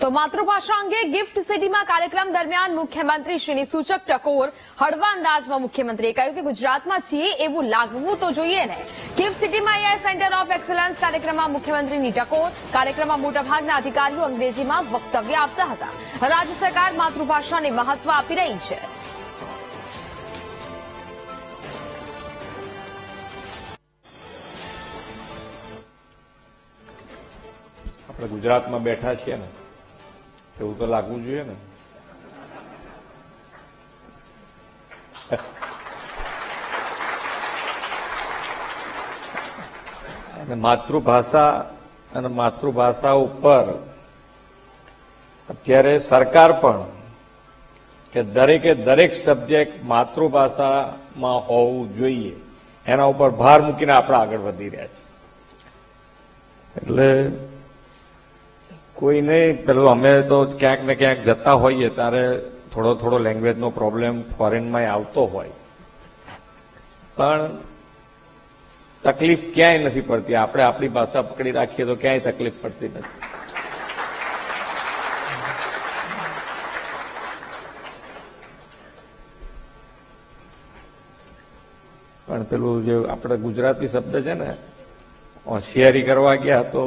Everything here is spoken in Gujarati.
તો માતૃભાષા અંગે ગિફ્ટ સિટીમાં કાર્યક્રમ દરમિયાન મુખ્યમંત્રી શ્રીની સૂચક ટકોર હળવા અંદાજમાં મુખ્યમંત્રીએ કહ્યું કે ગુજરાતમાં છીએ એવું લાગવું તો જોઈએ ને. ગિફ્ટ સિટીમાં એઆઈ સેન્ટર ઓફ એક્સલન્સ કાર્યક્રમમાં મુખ્યમંત્રીની ટકોર, કાર્યક્રમમાં મોટાભાગના અધિકારીઓ અંગ્રેજીમાં વક્તવ્ય આપતા હતા. રાજ્ય સરકાર માતૃભાષાને મહત્વ આપી રહી છે. ગુજરાતમાં બેઠા છીએ ને એવું તો લાગવું જોઈએ ને અને માતૃભાષા અને માતૃભાષા ઉપર અત્યારે સરકાર પણ કે દરેકે દરેક સબ્જેક્ટ માતૃભાષામાં હોવું જોઈએ. એના ઉપર ભાર મૂકીને આપણે આગળ વધી રહ્યા છીએ એટલે કોઈ નહીં, પેલું અમે તો ક્યાંક ને ક્યાંક જતા હોઈએ, ત્યારે થોડો થોડો લેંગ્વેજનો પ્રોબ્લેમ ફોરેનમાં આવતો હોય. પણ તકલીફ ક્યાંય નથી પડતી. આપણે આપણી ભાષા પકડી રાખીએ તો ક્યાંય તકલીફ પડતી નથી. પણ પેલું જે આપણે ગુજરાતી શબ્દ છે ને, હોશિયારી કરવા ગયા તો